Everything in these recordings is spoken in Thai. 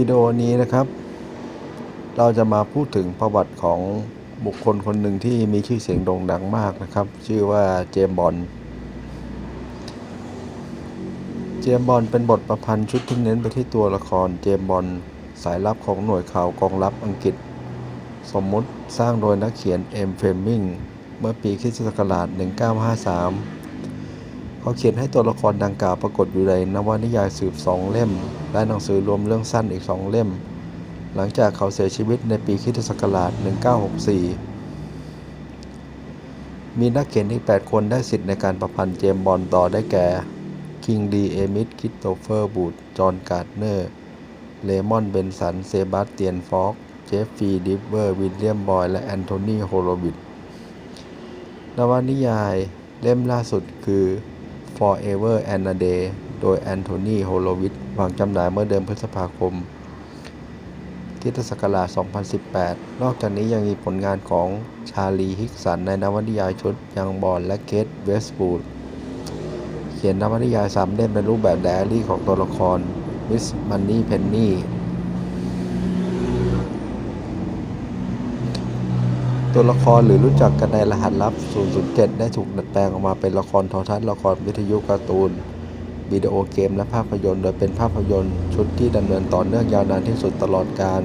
วิดีโอนี้นะครับ เราจะมาพูดถึงประวัติของบุคคลคนหนึ่งที่มีชื่อเสียงโด่งดังมากนะครับ ชื่อว่าเจมบอนเจมบอนเป็นบทประพันธ์ชุดที่เน้นไปที่ตัวละครเจมบอนสายลับของหน่วยข่าวกองลับอังกฤษ สมมุติสร้างโดยนักเขียนเอ็มเฟลมิงเมื่อปีคริสตศักราช1953 เขาเขียนให้ตัวละครดังกล่าวปรากฏอยู่ในนวนิยายสืบสองเล่ม และหนังสือรวมเรื่องสั้นอีกสองเล่ม หลังจากเขาเสียชีวิตในปีคิศักราช 1964 มีนักเขียนอีก 8 คนได้สิทธิ์ในการประพันธ์เจมบอนต่อได้แก่คิงดีเอมิดคริสโตเฟอร์บูดจอห์นการ์ดเนอร์เลมอนเบนสันเซบาสเตียนฟอกเจฟฟีดิฟเวอร์วิลเลียมบอยและแอนโทนีโฮโลวิดนวนิยายเล่มล่าสุดคือ Forever and a Day โดยแอนโทนีโฮโลวิดวางจำหน่ายเมื่อเดือนพฤษภาคมคริสตศักราช 2018 นอกจากนี้ยังมีผลงานของชาลีฮิกสันในนวนิยายชุดยังบอลและเกตเวสต์บูดเขียนนวนิยายสามเล่มเป็นรูปแบบไดอารี่ของตัวละครมิสมันนี่เพนนี่ ตัวละครหรือรู้จักกันในรหัสลับ 007 ได้ถูกดัดแปลงออกมาเป็นละครโทรทัศน์ ละครวิทยุการ์ตูน วิดีโอเกม และภาพยนตร์ โดยเป็นภาพยนตร์ชุดที่ดำเนินต่อเนื่องยาวนานที่สุดตลอดการ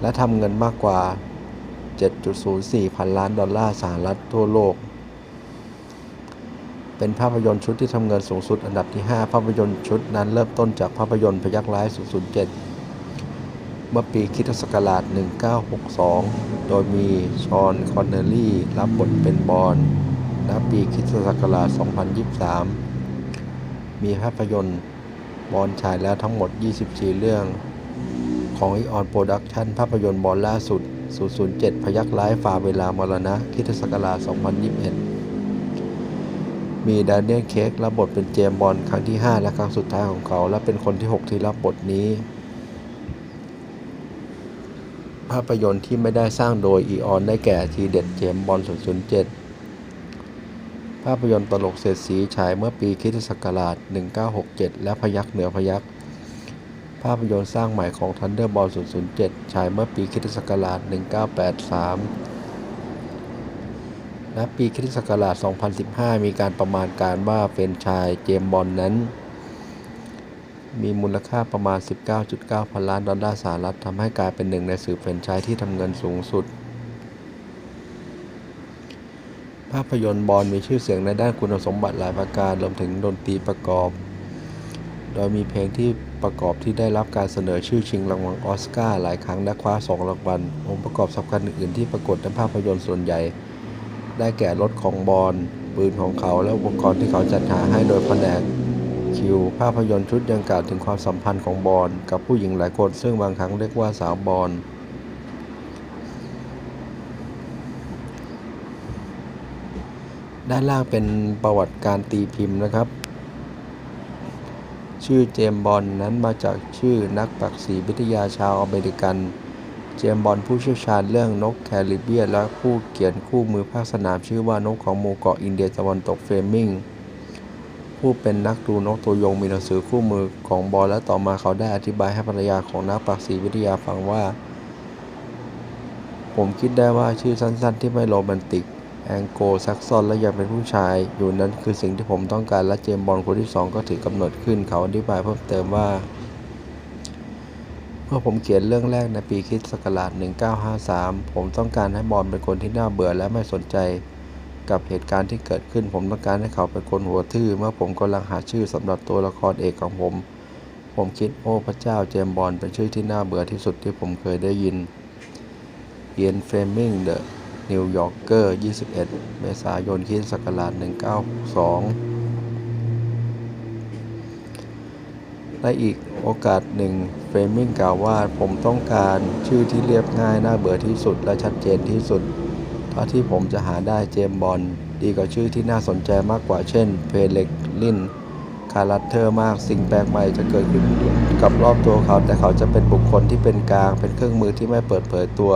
และทำเงินมากกว่า 7.04 พันล้านดอลลาร์สหรัฐทั่วโลก เป็นภาพยนตร์ชุดที่ทำเงินสูงสุดอันดับที่ 5 ภาพยนตร์ชุดนั้นเริ่มต้นจากภาพยนตร์พยักร้าย 007 เมื่อปีคริสตศักราช 1962 โดยมีชอนคอนเนลลี่รับบทเป็นบอนณปีคริสตศักราช 2023 มีภาพยนตร์บอลฉายแล้วทั้งหมด 24 เรื่อง ของอีออนโปรดักชันภาพยนตร์บอลล่าสุด 007 พยักร้ายฝ่าเวลามรณะคริสตศักราช 2021มีดานิเอลเคกรับบทเป็นเจมบอนด์ครั้งที่ 5 และครั้งสุดท้ายของเขา และเป็นคนที่ 6 ที่รับบทนี้ ภาพยนตร์ที่ไม่ได้สร้างโดยอีออนได้แก่ทีเด็ดเจมส์บอนด์007 ภาพยนตร์ตลกเสียดสีฉายเมื่อปีคริสตศักราช 1967 และพยักเหนือพยักภาพยนตร์สร้างใหม่ของ Thunderball 007 ฉายเมื่อปีคริสตศักราช 1983 และปีคริสตศักราช 2015 มีการประมาณการว่าเฟรนชายเจมบอนนั้น มีมูลค่าประมาณ 19.9 พันล้านดอลลาร์สหรัฐทำให้กลายเป็นหนึ่งในสื่อแฟรนไชส์ที่ทำเงินสูงสุด ภาพยนตร์บอลมีชื่อเสียงในด้านคุณสมบัติหลายประการรวมถึงดนตรีประกอบ โดยมีเพลงที่ประกอบที่ได้รับการเสนอชื่อชิงรางวัลออสการ์หลายครั้งและคว้าสองรางวัลองค์ประกอบสำคัญอื่นๆที่ปรากฏในภาพยนตร์ส่วนใหญ่ ได้แก่รถของบอลปืนของเขาและอุปกรณ์ที่เขาจัดหาให้โดยแผนก คิว ภาพยนตร์ชุดยังกล่าวถึงความสัมพันธ์ของบอลกับผู้หญิงหลายคนซึ่งบางครั้งเรียกว่าสาวบอลด้านล่างเป็นประวัติการตีพิมพ์นะครับ ชื่อเจมบอนด์นั้นมาจากชื่อนักปักษีวิทยาชาวอเมริกัน เจมบอนด์ผู้เชี่ยวชาญเรื่องนกแคริบเบียนและผู้เขียนคู่มือภาคสนามชื่อว่านกของหมู่เกาะอินเดียตะวันตกเฟลมิง ผู้เป็นนักดูนกตัวยงมีหนังสือคู่มือของบอลและต่อมาเขาได้อธิบายให้ภรรยาของนักปักษีวิทยาฟังว่า ผมคิดได้ว่าชื่อสั้นๆ ที่ไม่โรแมนติก แองโกลซักซอนและยังเป็นผู้ชาย อยู่นั้นคือสิ่งที่ผมต้องการและเจมบอนด์คนที่สองก็ถือกำเนิดขึ้น เขาอธิบายเพิ่มเติมว่าเมื่อผมเขียนเรื่องแรกในปีคริสต์ศักราช1953 ผมต้องการให้บอลเป็นคนที่น่าเบื่อและไม่สนใจ กับเหตุการณ์ที่เกิดขึ้น ผมต้องการให้เขาเป็นคนหัวทื่อ เมื่อผมกำลังหาชื่อสำหรับตัวละครเอกของผม ผมคิดโอ้พระเจ้าเจมบอนด์เป็นชื่อที่น่าเบื่อที่สุดที่ผมเคยได้ยินเอียนเฟลมิงเดอะนิวยอร์กเกอร์ 21 เมษายนคริสตศักราช1962ในอีกโอกาสหนึ่งเฟลมิงกล่าวว่าผมต้องการชื่อที่เรียบง่ายน่าเบื่อที่สุดและชัดเจนที่สุด เท่าที่ผมจะหาได้เจมบอนด์ดีกว่าชื่อที่น่าสนใจมากกว่าเช่น เพเล็กลินคารัตเทอร์มากสิ่งแปลกใหม่จะเกิดขึ้นกับรอบตัวเขา แต่เขาจะเป็นบุคคลที่เป็นกลาง เป็นเครื่องมือที่ไม่เปิดเผยตัว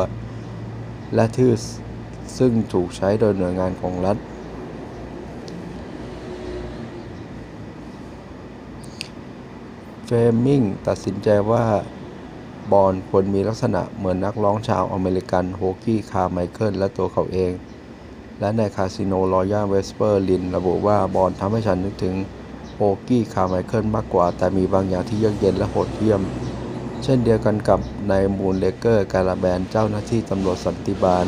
และทื่อซึ่งถูกใช้โดยหน่วยงานของรัฐเเฟรมิงตัดสินใจว่า บอนควรมีลักษณะเหมือนนักร้องชาวอเมริกันโฮกี้คาร์ไมเคิลและตัวเขาเอง และในคาสิโนรอยัลเวสเปอร์ลินระบุว่าบอนทำให้ฉันนึกถึงโฮกี้คาร์ไมเคิลมากกว่า แต่มีบางอย่างที่เยือกเย็นและโหดเหี้ยม เช่นเดียวกันกับในมูนเลเกอร์การาแบนเจ้าหน้าที่ตำรวจสันติบาล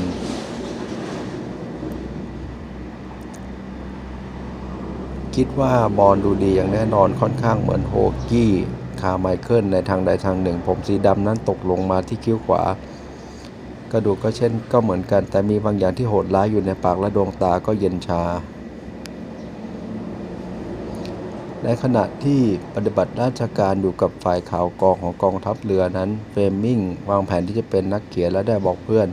คิดว่าบอลดูดีอย่างแน่นอนค่อนข้างเหมือนโฮกี้ คาร์ไมเคิลในทางใดทางหนึ่ง ผมสีดำนั้นตกลงมาที่คิ้วขวา กระดูกก็เช่นก็เหมือนกัน แต่มีบางอย่างที่โหดร้ายอยู่ในปากและดวงตาก็เย็นชา ในขณะที่ปฏิบัติราชการอยู่กับฝ่ายข่าวกองของกองทัพเรือนั้นเฟรมมิงวางแผนที่จะเป็นนักเขียนและได้บอกเพื่อน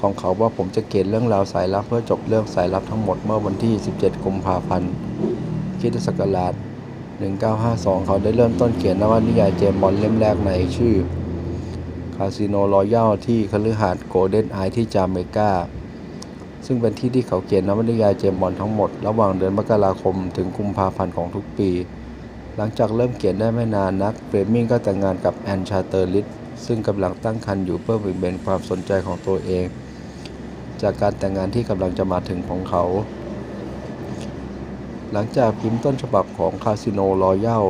ของเขาว่าผมจะเขียนเรื่องราวสายลับเพื่อจบเรื่องสายลับทั้งหมดเมื่อวันที่ 17 กุมภาพันธ์คริสตศักราช 1952 เขาได้เริ่มต้นเขียนนวนิยายเจมส์บอนด์เล่มแรกในชื่อคาสิโนรอยัลที่คฤหาสน์โกลเด้นไอที่จาเมกา ซึ่งเป็นที่ที่เขาเขียนนวนิยายเจมส์บอนด์ทั้งหมด ระหว่างเดือนมกราคมถึงกุมภาพันธ์ของทุกปี หลังจากเริ่มเขียนได้ไม่นานนักเฟรมิงก็แต่งงานกับแอนชาเตอร์ลิตซึ่งกำลังตั้งครรภ์อยู่เพื่อเบี่ยงเบนความสนใจของตัวเอง จากการแต่งงานที่กำลังจะมาถึงของเขา หลังจากพิมพ์ต้นฉบับของคาสิโนรอยัล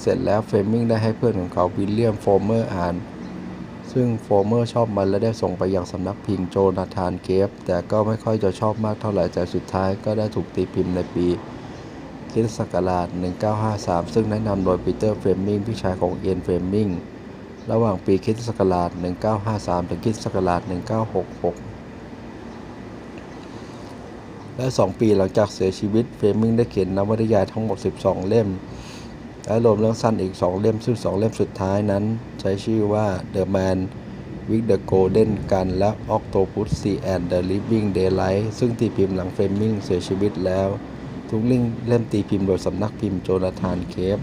เสร็จแล้วเฟรมิงได้ให้เพื่อนของเขาวิลเลียมโฟเมอร์อ่าน ซึ่งโฟเมอร์ชอบมันและได้ส่งไปยังสำนักพิมพ์โจนาธานเกฟ แต่ก็ไม่ค่อยจะชอบมากเท่าไหร่แต่สุดท้ายก็ได้ถูกตีพิมพ์ในปีคริสตศักราช 1953 ซึ่งแนะนำโดยปีเตอร์เฟรมิงพี่ชายของเอียนเฟรมิงระหว่างปีคริสตศักราช 1953 ถึงคริสตศักราช 1966 และ 2 ปีหลังจากเสียชีวิต เฟรมิงได้เขียนนวนิยายทั้งหมด 12 เล่ม และรวมเรื่องสั้นอีก 2 เล่ม ซึ่ง 2 เล่มสุดท้ายนั้น ใช้ชื่อว่า The Man with the Golden Gun และ Octopus Sea and the Living Daylight ซึ่งตีพิมพ์หลังเฟรมิงเสียชีวิตแล้ว ทุกเล่มตีพิมพ์โดยสำนักพิมพ์โจนาธานเคฟ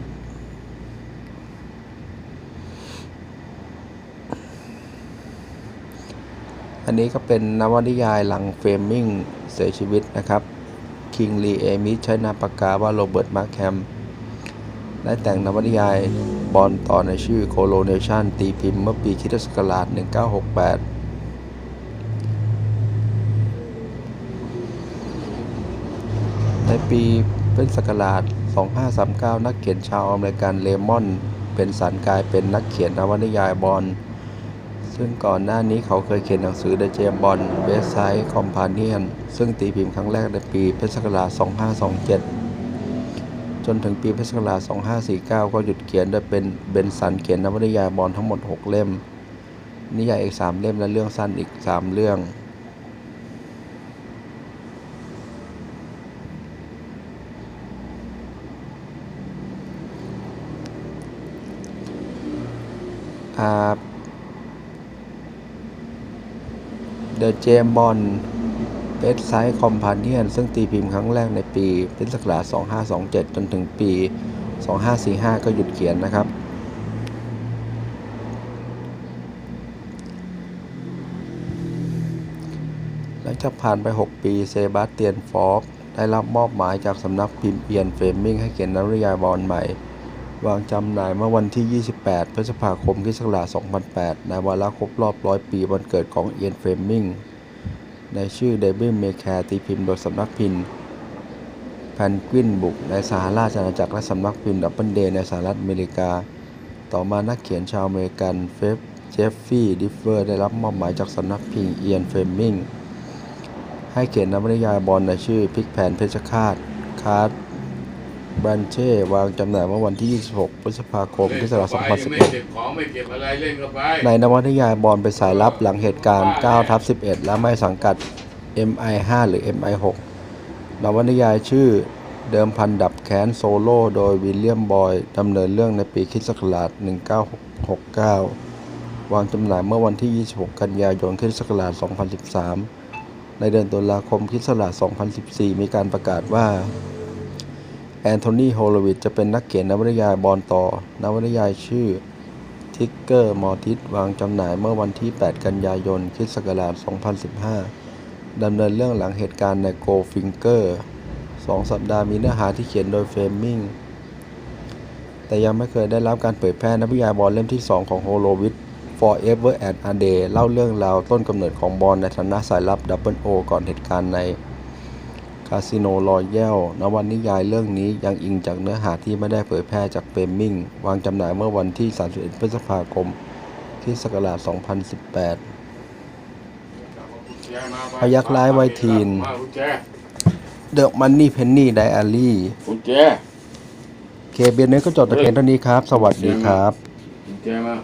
อันนี้ก็เป็นนวนิยายหลังเฟมมิงเสียชีวิตนะครับ คิงลีเอมิใช้นามปากกาว่าโรเบิร์ตมาร์แคมได้แต่งนวนิยายบอลต่อในชื่อ Coronation ตีพิมพ์เมื่อปีคริสตศักราช1968ในปีพุทธศักราช 2539 นักเขียนชาวอเมริกันเลมอน เป็นสันกายเป็นนักเขียนนวนิยายบอล ซึ่งก่อนหน้านี้เขาเคยเขียนหนังสือ The James Bond West Side Companion ซึ่งตีพิมพ์ครั้งแรกในปีพุทธศักราช 2527 จนถึงปีพุทธศักราช 2549 ก็หยุดเขียนโดยเป็นเบนสันเขียนนวนิยายบอลทั้งหมด 6 เล่ม นิยายอีก 3 เล่มและเรื่องสั้นอีก 3 เรื่องอ่า The James Bond Best Side Companion ซึ่งตีพิมพ์ครั้งแรกในปีพุทธศักราช2527 จนถึงปี 2545 ก็หยุดเขียนนะครับ หลังจากผ่านไป 6 ปีเซบาสเตียนฟอกได้รับมอบหมายจากสำนักพิมพ์เอียนเฟรมมิงให้เขียนนวนิยายบอลใหม่ วางจำหน่ายเมื่อวันที่ 28 พฤษภาคมคศ2008 ในวาระครบรอบ100ปีวันเกิดของเอียนเฟมมิง ในชื่อเดบิลเมแคร์ตีพิมพ์โดยสำนักพิมพ์แพนกวินบุกในสหราชอาณาจักรและสำนักพิมพ์ดับเบิลเดย์ในสหรัฐอเมริกา ต่อมานักเขียนชาวอเมริกันเฟฟเจฟฟี่ดิฟเฟอร์ได้รับมอบหมายจากสำนักพิมพ์เอียนเฟมมิงให้เขียนนวนิยายบอลในชื่อพิกแผนเพชรฆาตคาร์ ดบรันเช่ วางจำหน่ายเมื่อวันที่ 26 พฤษภาคมพุทธศักราชไม่2011 เก็บของไม่เก็บอะไรเล่นเข้าไปในนวนิยายบอลเป็นสายลับหลังเหตุการณ์ 9 ทับ 11 และไม่สังกัด MI5 หรือ MI6 นวนิยายชื่อเดิมพันดับแค้นโซโล่ โดยวิลเลียมบอยดำเนินเรื่องในปีคริสตศักราช 1969 วางจำหน่ายเมื่อวันที่ 26 กันยายนคริสตศักราช 2013 ในเดือนตุลาคมคริสตศักราช 2014 มีการประกาศว่า แอนโทนี โฮโลวิชจะเป็นนักเขียนนวนิยายบอลต่อนวนิยายชื่อ ทิกเกอร์ มอร์ติส วางจำหน่ายเมื่อวันที่ 8 กันยายนคศ2015 ดำเนินเรื่องหลังเหตุการณ์ในโกฟิงเกอร์สองสัปดาห์มีเนื้อหาที่เขียนโดยเฟรมมิงแต่ยังไม่เคยได้รับการเผยแพร่นวนิยายบอลเล่มที่ 2 ของโฮโลวิท Forever and a Day เล่าเรื่องราวต้นกำเนิดของบอลในฐานะสายลับดับเบิลโอก่อนเหตุการณ์ใน คาสิโนรอยัลนวนิยายเรื่องนี้ยังอิงจากเนื้อหาที่ไม่ได้เผยแพร่จากเฟรมมิงวางจำหน่ายเมื่อวันที่ 31 พฤษภาคมคริสต์ศักราช 2018 พยัคฆ์ร้ายวัยทีนมากุญแจ The Money Penny Diary กุญแจเคเบียนนี้ก็จบแต่เพียงเท่านี้ครับ สวัสดีครับกุญแจมา